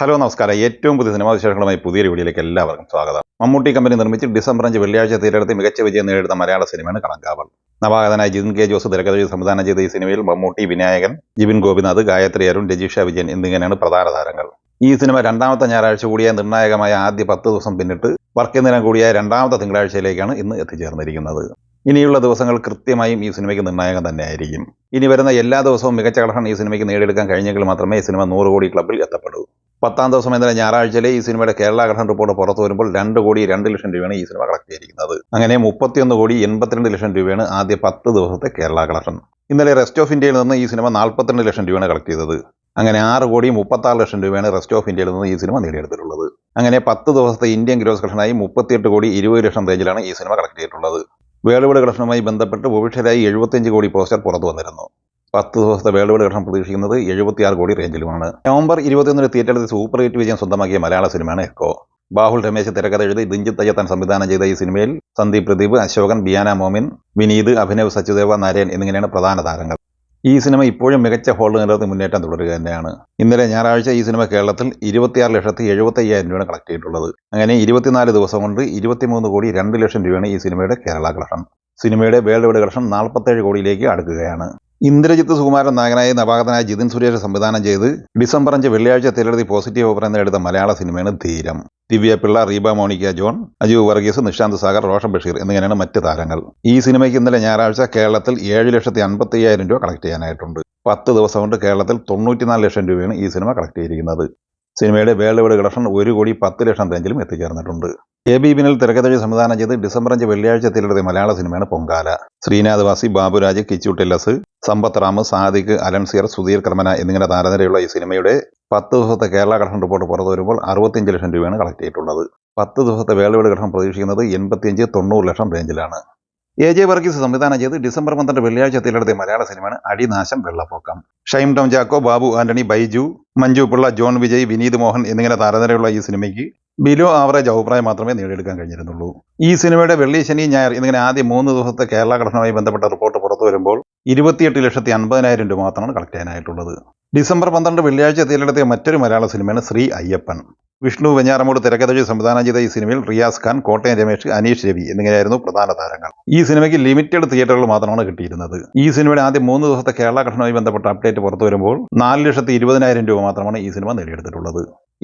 Hello നമസ്കാരം. ഏറ്റവും പുതിയ സിനിമാ വിശേഷങ്ങളുമായി പുതിയൊരു വീഡിയോയിലേക്ക് എല്ലാവർക്കും സ്വാഗതം. മമ്മൂട്ടി കമ്പനി നിർമ്മിച്ച് ഡിസംബർ അഞ്ച് വെള്ളിയാഴ്ച തീരെടുത്ത് മികച്ച വിജയം നേടുന്ന മലയാള സിനിമയാണ് കണക്കാവൾ നവാഗതനായ ജിതിൻ കെ ജോസ് തിരക്കഥ സംവിധാനം ചെയ്ത ഈ സിനിമയിൽ മമ്മൂട്ടി വിനായകൻ ജിബിൻ ഗോപിനാഥ് ഗായത്രി അരുൺ രജീഷ വിജയൻ എന്നിങ്ങനെയാണ് പ്രധാന താരങ്ങൾ. ഈ സിനിമ രണ്ടാമത്തെ ഞായറാഴ്ച കൂടിയ നിർണായകമായ ആദ്യ പത്ത് ദിവസം പിന്നിട്ട് വർക്ക് ദിനം കൂടിയ രണ്ടാമത്തെ തിങ്കളാഴ്ചയിലേക്കാണ് ഇന്ന് എത്തിച്ചേർന്നിരിക്കുന്നത്. ഇനിയുള്ള ദിവസങ്ങൾ കൃത്യമായും ഈ സിനിമയ്ക്ക് നിർണായകം തന്നെയായിരിക്കും. ഇനി വരുന്ന എല്ലാ ദിവസവും മികച്ച കളക്ഷൻ ഈ സിനിമയ്ക്ക് നേടിയെടുക്കാൻ കഴിഞ്ഞെങ്കിൽ മാത്രമേ ഈ സിനിമ നൂറ് കോടി ക്ലബിൽ എത്തപ്പെടൂ. പത്താം ദിവസം ഇന്നലെ ഞായറാഴ്ചയിലെ ഈ സിനിമയുടെ കേരള ഘടന റിപ്പോർട്ട് പുറത്തു വരുമ്പോൾ രണ്ട് കോടി രണ്ട് ലക്ഷം രൂപയാണ് ഈ സിനിമ കളക്ട് ചെയ്തിരിക്കുന്നത്. അങ്ങനെ മുപ്പത്തിയൊന്ന് കോടി എൺപത്തിരണ്ട് ലക്ഷം രൂപയാണ് ആദ്യ പത്ത് ദിവസത്തെ കേരള കളക്ഷൻ. ഇന്നലെ റെസ്റ്റ് ഓഫ് ഇന്ത്യയിൽ നിന്ന് ഈ സിനിമ നാൽപ്പത്തിരണ്ട് ലക്ഷം രൂപയാണ് കളക്ട് ചെയ്തത്. അങ്ങനെ ആറ് കോടി മുപ്പത്താറ് ലക്ഷം രൂപയാണ് റെസ്റ്റ് ഓഫ് ഇന്ത്യയിൽ നിന്ന് ഈ സിനിമ നേടിയെടുത്തിട്ടുള്ളത്. അങ്ങനെ പത്ത് ദിവസത്തെ ഇന്ത്യൻ ഗ്രോസ് കളക്ഷനായി മുപ്പത്തിയെട്ട് കോടി ഇരുപത് ലക്ഷം റേഞ്ചിലാണ് ഈ സിനിമ കളക്ട് ചെയ്തിട്ടുള്ളത്. വൈഡ് കളക്ഷനുമായി ബന്ധപ്പെട്ട് ഒഫീഷ്യലായി എഴുപത്തിയഞ്ച് കോടി പോസ്റ്റർ പുറത്തു വന്നിരുന്നു. പത്ത് ദിവസത്തെ വേൾഡ് കളക്ഷൻ പ്രതീക്ഷിക്കുന്നത് എഴുപത്തിയാറ് കോടി റേഞ്ചിലുമാണ്. നവംബർ ഇരുപത്തിയൊന്നിന് തിയേറ്ററിൽ സൂപ്പർ ഹിറ്റ് വിജയം സ്വന്തമാക്കിയ മലയാള സിനിമയാണ് എക്കോ. ബാഹുൽ രമേശ് തിരക്കഥ എഴുതി ദിഞ്ചിത് അയ്യത്താൻ സംവിധാനം ചെയ്ത ഈ സിനിമയിൽ സന്ദീപ് പ്രദീപ് അശോകൻ ബിയാന മോമിൻ വിനീത് അഭിനവ് സച്ചുദേവ നരയൻ എന്നിങ്ങനെയാണ് പ്രധാന താരങ്ങൾ. ഈ സിനിമ ഇപ്പോഴും മികച്ച ഹോൾഡ് നിലനിർത്തി മുന്നേറ്റം തുടരുക തന്നെയാണ്. ഇന്നലെ ഞായറാഴ്ച ഈ സിനിമ കേരളത്തിൽ ഇരുപത്തിയാറ് ലക്ഷത്തി എഴുപത്തി അയ്യായിരം രൂപയാണ് കളക്ട് ചെയ്തിട്ടുള്ളത്. അങ്ങനെ ഇരുപത്തിനാല് ദിവസം കൊണ്ട് ഇരുപത്തിമൂന്ന് കോടി രണ്ട് ലക്ഷം രൂപയാണ് ഈ സിനിമയുടെ കേരള കളക്ഷൻ സിനിമയുടെ വേൾഡ് വൈഡ് കളക്ഷൻ നാൽപ്പത്തേഴ് കോടിയിലേക്ക് അടുക്കുകയാണ്. ഇന്ദ്രജിത്ത് സുകുമാരൻ നായകനായി നവാഗതനായ ജിതിൻ സുരേഷ് സംവിധാനം ചെയ്ത് ഡിസംബർ അഞ്ച് വെള്ളിയാഴ്ച തിരഞ്ഞെടുത്തി പോസിറ്റീവ് അഭിപ്രായം എടുത്ത മലയാള സിനിമയാണ് ധീരം. ദിവ്യ പിള്ള റീബ മോണിക്ക ജോൺ അജു വർഗീസ് നിഷാന്ത് സാഗർ റോഷൻ ബഷീർ എന്നിങ്ങനെയാണ് മറ്റ് താരങ്ങൾ. ഈ സിനിമയ്ക്ക് ഇന്നലെ ഞായറാഴ്ച കേരളത്തിൽ ഏഴ് ലക്ഷത്തി അൻപത്തി അയ്യായിരം രൂപ കളക്ട് ചെയ്യാനായിട്ടുണ്ട്. പത്ത് ദിവസം കൊണ്ട് കേരളത്തിൽ തൊണ്ണൂറ്റിനാല് ലക്ഷം രൂപയാണ് ഈ സിനിമ കളക്ട് ചെയ്തിരിക്കുന്നത്. സിനിമയുടെ വേൾഡ് വൈഡ് കളക്ഷൻ ഒരു കോടി പത്ത് ലക്ഷം റേഞ്ചിലും എത്തിച്ചേർന്നിട്ടുണ്ട്. എ ബി ബിനിൽ തിരക്കഥഴി സംവിധാനം ചെയ്ത് ഡിസംബർ അഞ്ച് വെള്ളിയാഴ്ച തിരഞ്ഞെടുത്ത മലയാള സിനിമയാണ് പൊങ്കാല. ശ്രീനാഥ് വാസി ബാബുരാജ് കിച്ചു ടെല്ലസ് സമ്പത്ത് റാം സാദിഖ് അലൻസിയർ സുധീർ കർമ്മന എന്നിങ്ങനെ താരനിരയുള്ള ഈ സിനിമയുടെ പത്ത് ദിവസത്തെ കേരള കളക്ഷൻ റിപ്പോർട്ട് പുറത്തു വരുമ്പോൾ അറുപത്തിയഞ്ച് ലക്ഷം രൂപയാണ് കളക്ട് ചെയ്തിട്ടുള്ളത്. പത്ത് ദിവസത്തെ വൈഡ് കളക്ഷൻ പ്രതീക്ഷിക്കുന്നത് എൺപത്തിയഞ്ച് തൊണ്ണൂറ് ലക്ഷം റേഞ്ചിലാണ് എ ജെ വർഗീസ് സംവിധാനം ചെയ്ത് ഡിസംബർ പന്ത്രണ്ട് വെള്ളിയാഴ്ച തിരഞ്ഞെടുത്ത മലയാള സിനിമയാണ് അടിനാശം വെള്ളപ്പൊക്കം. ഷൈം ടോം ജാക്കോ ബാബു ആന്റണി ബൈജു മഞ്ജു പിള്ള ജോൺ വിജയ് വിനീത് മോഹൻ എന്നിങ്ങനെ താരനിരയുള്ള ഈ സിനിമയ്ക്ക് ബിലോ ആവറേജ് അഭിപ്രായം മാത്രമേ നേടിയെടുക്കാൻ കഴിഞ്ഞിരുന്നുള്ളൂ. ഈ സിനിമയുടെ വെള്ളി ശനി ഞായർ എന്നിങ്ങനെ ആദ്യ മൂന്ന് ദിവസത്തെ കേരള ഘടനയുമായി ബന്ധപ്പെട്ട റിപ്പോർട്ട് പുറത്തു വരുമ്പോൾ ഇരുപത്തിയെട്ട് ലക്ഷത്തി അൻപതിനായിരം രൂപ മാത്രമാണ് കളക്ട് ചെയ്യാനായിട്ടുള്ളത്. ഡിസംബർ പന്ത്രണ്ട് വെള്ളിയാഴ്ച തിരഞ്ഞെടുത്തിയ മറ്റൊരു മലയാള സിനിമയാണ് ശ്രീ അയ്യപ്പൻ. വിഷ്ണു വെഞ്ഞാറമൂട് തിരക്കഥ സംവിധാനം ചെയ്ത ഈ സിനിമയിൽ റിയാസ് ഖാൻ കോട്ടയം രമേശ് അനീഷ് രവി എന്നിങ്ങനെയായിരുന്നു പ്രധാന താരങ്ങൾ. ഈ സിനിമയ്ക്ക് ലിമിറ്റഡ് തിയേറ്ററുകൾ മാത്രമാണ് കിട്ടിയിരുന്നത്. ഈ സിനിമയുടെ ആദ്യം മൂന്ന് ദിവസത്തെ കേരള ഘടനയുമായി ബന്ധപ്പെട്ട അപ്ഡേറ്റ് പുറത്തു വരുമ്പോൾ നാല് ലക്ഷത്തി ഇരുപതിനായിരം രൂപ മാത്രമാണ് ഈ സിനിമ നേടിയെടുത്തിട്ടുള്ളത്.